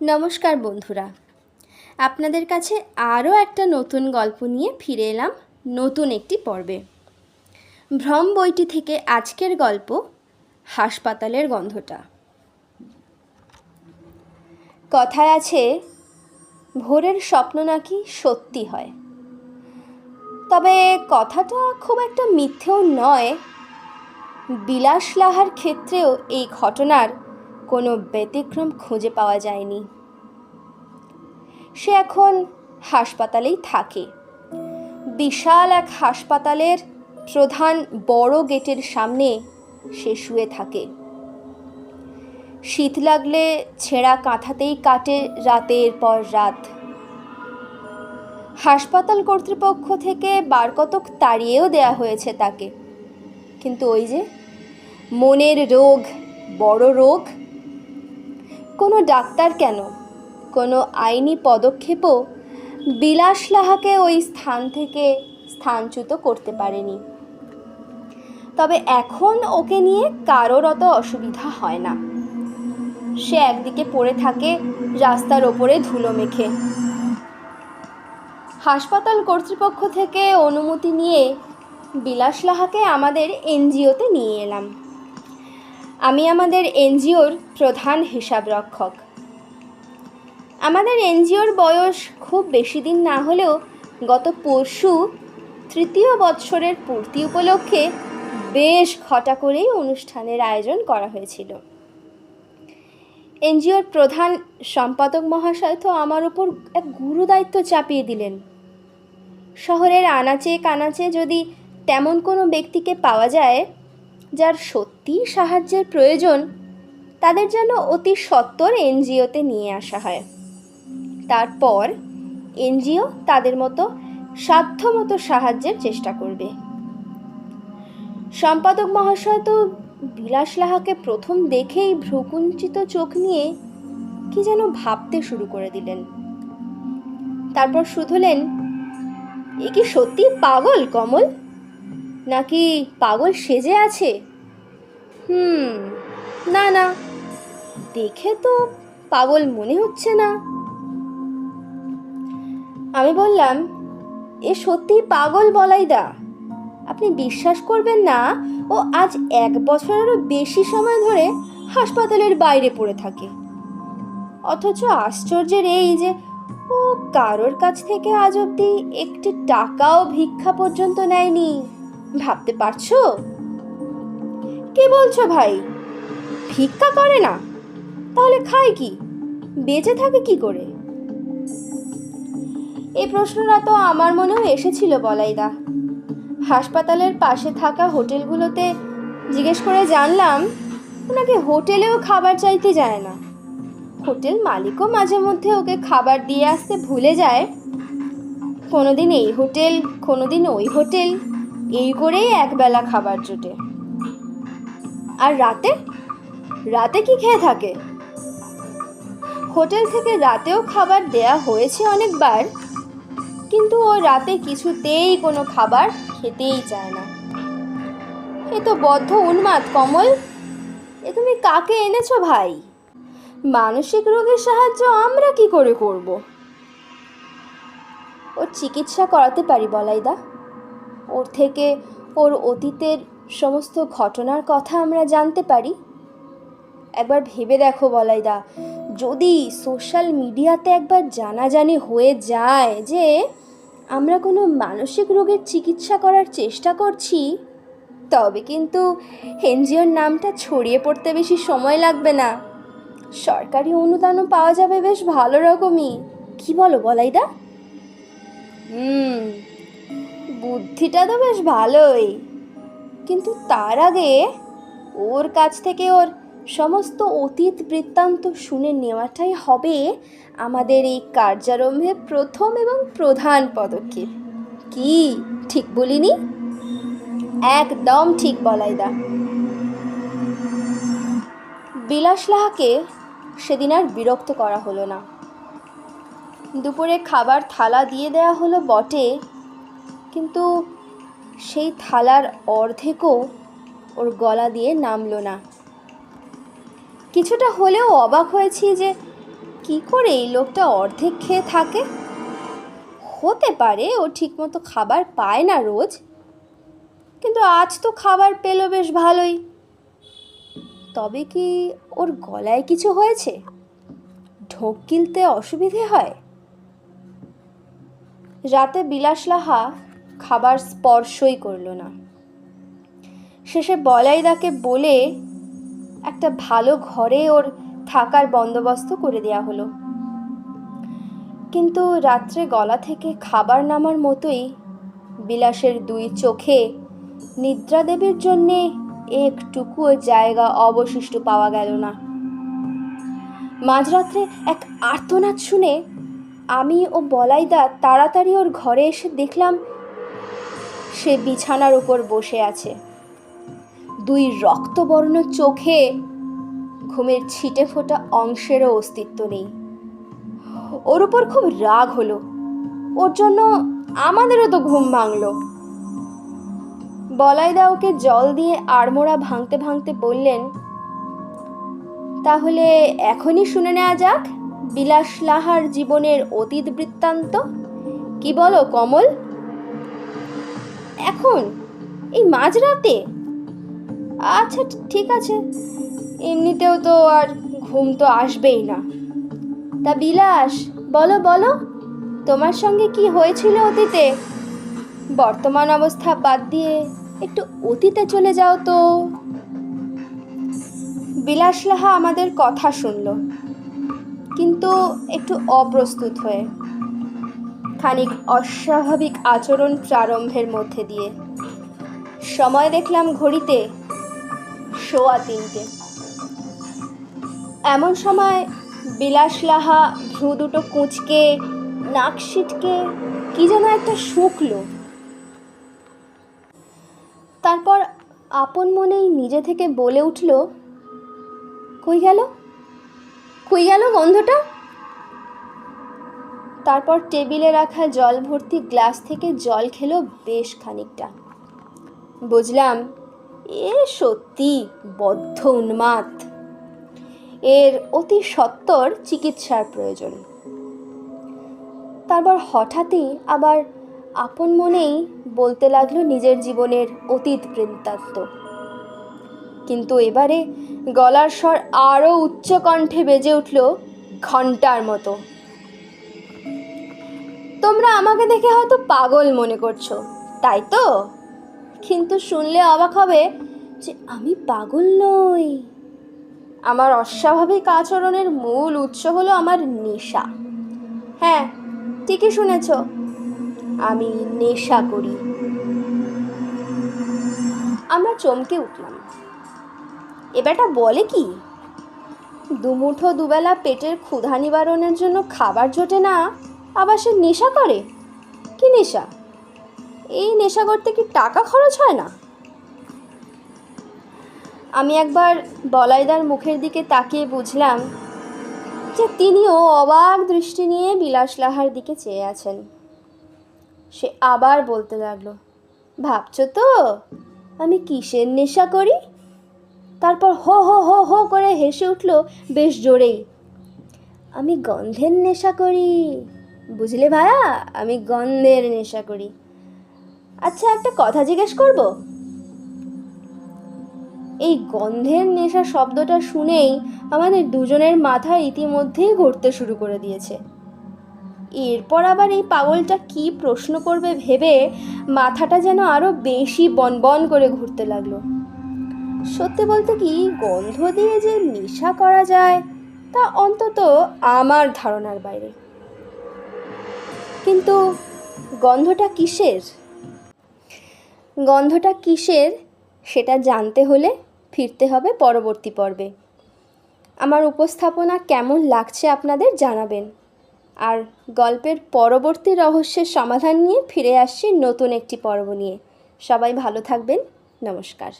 নমস্কার বন্ধুরা। আপনাদের কাছে আরও একটা নতুন গল্প নিয়ে ফিরে এলাম নতুন একটি পর্বে। ভ্রম বইটি থেকে আজকের গল্প হাসপাতালের গন্ধটা। কথায় আছে, ভোরের স্বপ্ন নাকি সত্যি হয়? তবে কথাটা খুব একটা মিথ্যেও নয়। বিলাস লাহার ক্ষেত্রেও এই ঘটনার কোনো ব্যতিক্রম খুঁজে পাওয়া যায়নি। সে এখন হাসপাতালেই থাকে। বিশাল এক হাসপাতালের প্রধান বড় গেটের সামনে সে শুয়ে থাকে। শীত লাগলে ছেঁড়া কাঁথাতেই কাটে রাতের পর রাত। হাসপাতাল কর্তৃপক্ষ থেকে বারকতক তাড়িয়েও দেয়া হয়েছে তাকে। কিন্তু ওই যে মনের রোগ, বড় রোগ কোনো ডাক্তার কেন? কোনো আইনি পদক্ষেপও বিলাস লাহাকে ওই স্থান থেকে স্থানচ্যুত করতে পারেনি। তবে এখন ওকে নিয়ে কারোর অত অসুবিধা হয় না। সে একদিকে পড়ে থাকে রাস্তার ওপরে ধুলো মেখে। হাসপাতাল কর্তৃপক্ষ থেকে অনুমতি নিয়ে বিলাস লাহাকে আমাদের এনজিওতে নিয়ে এলাম। আমি আমাদের এনজিওর প্রধান হিসাবরক্ষক। আমাদের এনজিওর বয়স খুব বেশি দিন না হলেও গত পরশু তৃতীয় বৎসরের পূর্তি উপলক্ষে বেশ ঘটা করেই অনুষ্ঠানের আয়োজন করা হয়েছিল। এনজিওর প্রধান সম্পাদক মহাশয় তো আমার উপর এক গুরু দায়িত্ব চাপিয়ে দিলেন। শহরের আনাচে কানাচে যদি তেমন কোনো ব্যক্তিকে পাওয়া যায় যার সত্যিই সাহায্যের প্রয়োজন, তাদের যেন অতি সত্বর এনজিওতে নিয়ে আসা হয়। তারপর এনজিও তাদের মতো সাধ্যমতো সাহায্যের চেষ্টা করবে। সম্পাদক মহাশয় তো বিলাস লাহাকে প্রথম দেখেই ভ্রুকুঞ্চিত চোখ নিয়ে কি যেন ভাবতে শুরু করে দিলেন। তারপর শুধলেন, এ কি সত্যি পাগল কমল? নাকি পাগল সেজে আছে? হুম, না না। দেখে তো পাগল মনে হচ্ছে না। আমি বললাম, এ সত্যি পাগল বলাই দা। আপনি বিশ্বাস করবেন না, ও আজ এক বছরেরও বেশি সময় ধরে হাসপাতালের বাইরে পড়ে থাকে। অথচ আশ্চর্যের এই যে, ও কারোর কাছ থেকে আজ অব্দি একটি টাকাও ভিক্ষা পর্যন্ত নেয়নি। ভাবতে পারছ? কি বলছো ভাই? ভিক্ষা করে না? তাহলে খায় কি? বেঁচে থাকে কি করে? এই প্রশ্নটা তো আমার মনেও এসেছিল বলাইদা। হাসপাতালের পাশে থাকা হোটেলগুলোতে জিজ্ঞেস করে জানলাম, ওনাকে হোটেলেও খাবার চাইতে যায় না। হোটেল মালিকও মাঝে মধ্যে ওকে খাবার দিয়ে আসতে ভুলে যায়। কোনোদিন এই হোটেল, কোনোদিন ওই হোটেল। এই করেই একবেলা খাবার জোটে। আর রাতে? রাতে কি খেয়ে থাকে? হোটেল থেকে রাতেও খাবার দেয়া হয়েছে অনেকবার, কিন্তু ও রাতে কিছুতেই কোনো খাবার খেতেই চায় না। এ তো বদ্ধ উন্মাদ, কমল। এ তুমি কাকে এনেছো ভাই? মানসিক রোগের সাহায্য আমরা কি করে করব? ওর চিকিৎসা করাতে পারি বলাইদা। ওর থেকে ওর অতীতের সমস্ত ঘটনার কথা আমরা জানতে পারি? একবার ভেবে দেখো বলাইদা, যদি সোশ্যাল মিডিয়াতে একবার জানাজানি হয়ে যায় যে আমরা কোনো মানসিক রোগের চিকিৎসা করার চেষ্টা করছি, তবে কিন্তু এনজিওর নামটা ছড়িয়ে পড়তে বেশি সময় লাগবে না। সরকারি অনুদানও পাওয়া যাবে বেশ ভালো রকমই। কি বলো বলাইদা? হুম। বুদ্ধিটা তো বেশ ভালোই। কিন্তু তার আগে ওর কাছ থেকে ওর সমস্ত অতীত বৃত্তান্ত শুনে নেওয়াটাই হবে আমাদের এই কার্যারম্ভের প্রথম এবং প্রধান পদক্ষেপ। কি? ঠিক বলিনি? একদম ঠিক বলাইদা বিলাস লাহাকে সেদিন আর বিরক্ত করা হলো না। দুপুরে খাবার থালা দিয়ে দেয়া হলো বটে। কিন্তু সেই থালার অর্ধেকও ওর গলা দিয়ে নামলো না। কিছুটা হলেও অবাক হয়েছি যে কি করে এই লোকটা অর্ধেক খেয়ে থাকে। হতে পারে ও ঠিকমতো খাবার পায় না রোজ, কিন্তু আজ তো খাবার পেল বেশ ভালোই। তবে কি ওর গলায় কিছু হয়েছে? ঢোক গিলতে অসুবিধে হয়? রাতে বিলাস লাহা খাবার স্পর্শই করল না। শেষে বলাইদাকে বলে একটা ভালো ঘরে ওর থাকার বন্দোবস্ত করে দেয়া হলো। কিন্তু রাত্রে গলা থেকে খাবার নামার মতোই বিলাসের দুই চোখে নিদ্রা দেবীর জন্যে একটুকুও জায়গা অবশিষ্ট পাওয়া গেল না। মাঝরাত্রে এক আর্তনাদ শুনে আমি ও বলাইদা তাড়াতাড়ি ওর ঘরে এসে দেখলাম সে বিছানার উপর বসে আছে। দুই রক্তবর্ণ চোখে ঘুমের ছিটে ফোটা অংশেরও অস্তিত্ব নেই। ওর উপর খুব রাগ হলো। ওর জন্য আমাদেরও তো ঘুম ভাঙলো। বলাইদা ওকে জল দিয়ে আড়মোড়া ভাঙতে ভাঙতে বললেন, তাহলে এখনই শুনে নেওয়া যাক বিলাস লাহার জীবনের অতীত বৃত্তান্ত। কি বলো কমল? এখন? এই মাঝরাতে? আচ্ছা ঠিক আছে। এমনিতেও তো আর ঘুম তো আসবেই না। তা বিলাস, বলো বলো, তোমার সঙ্গে কি হয়েছিল অতীতে? বর্তমান অবস্থা বাদ দিয়ে একটু অতীতে চলে যাও তো। বিলাস লাহা আমাদের কথা শুনল, কিন্তু একটু অপ্রস্তুত হয়ে খানিক অস্বাভাবিক আচরণ প্রারম্ভের মধ্যে দিয়ে। সময় দেখলাম ঘড়িতে সোয়া তিনটে। এমন সময় বিলাস লাহা ভ্রু দুটো কুঁচকে, নাক সিটকে, কি যেন একটা শুকলো। তারপর আপন মনেই নিজে থেকে বলে উঠল, কই গেল? কই গেল গন্ধটা? তারপর টেবিলে রাখা জল ভর্তি গ্লাস থেকে জল খেলো বেশ খানিকটা। বুঝলাম, এ সত্যি বদ্ধ উন্মাদ। এর অতি সত্বর চিকিৎসার প্রয়োজন। তারপর হঠাৎই আবার আপন মনেই বলতে লাগল নিজের জীবনের অতীত বৃত্তান্ত কিন্তু এবারে গলার স্বর আরও উচ্চকণ্ঠে বেজে উঠল ঘণ্টার মতো। তোমরা আমাকে দেখে হয়তো পাগল মনে করছ, তাই তো? কিন্তু শুনলে অবাক হবে যে আমি পাগল নই। আমার অস্বাভাবিক আচরণের মূল উৎস হলো আমার নেশা। হ্যাঁ ঠিকই শুনেছ, আমি নেশা করি। আমরা চমকে উঠলাম। এ বেটা বলে কি? দুমুঠো দুবেলা পেটের ক্ষুধা নিবারণের জন্য খাবার জোটে না আবার সে নেশা করে? কি নেশা? এই নেশা করতে কি টাকা খরচ হয় না? আমি একবার বলাইদার মুখের দিকে তাকিয়ে বুঝলাম যে তিনিও অবাক দৃষ্টি নিয়ে বিলাস লাহার দিকে চেয়ে আছেন। সে আবার বলতে লাগল, ভাবছ তো আমি কিসের নেশা করি? তারপর হো হো হো হো করে হেসে উঠল বেশ জোরেই, আমি গন্ধের নেশা করি। বুঝলে ভায়া? আমি গন্ধের নেশা করি। আচ্ছা একটা কথা জিজ্ঞেস করব? এই গন্ধের নেশা শব্দটা শুনেই আমাদের দুজনের মাথা ইতিমধ্যেই ঘুরতে শুরু করে দিয়েছে। এরপর আবার এই পাগলটা কি প্রশ্ন করবে ভেবে মাথাটা যেন আরও বেশি বনবন করে ঘুরতে লাগল। সত্যি বলতে কি গন্ধ দিয়ে যে নেশা করা যায়, তা অন্তত আমার ধারণার বাইরে। কিন্তু গন্ধটা কিসের? গন্ধটা কিসের সেটা জানতে হলে ফিরতে হবে পরবর্তী পর্বে। আমার উপস্থাপনা কেমন লাগছে আপনাদের জানাবেন। আর গল্পের পরবর্তী রহস্যের সমাধান নিয়ে ফিরে আসছি নতুন একটি পর্ব নিয়ে। সবাই ভালো থাকবেন। নমস্কার।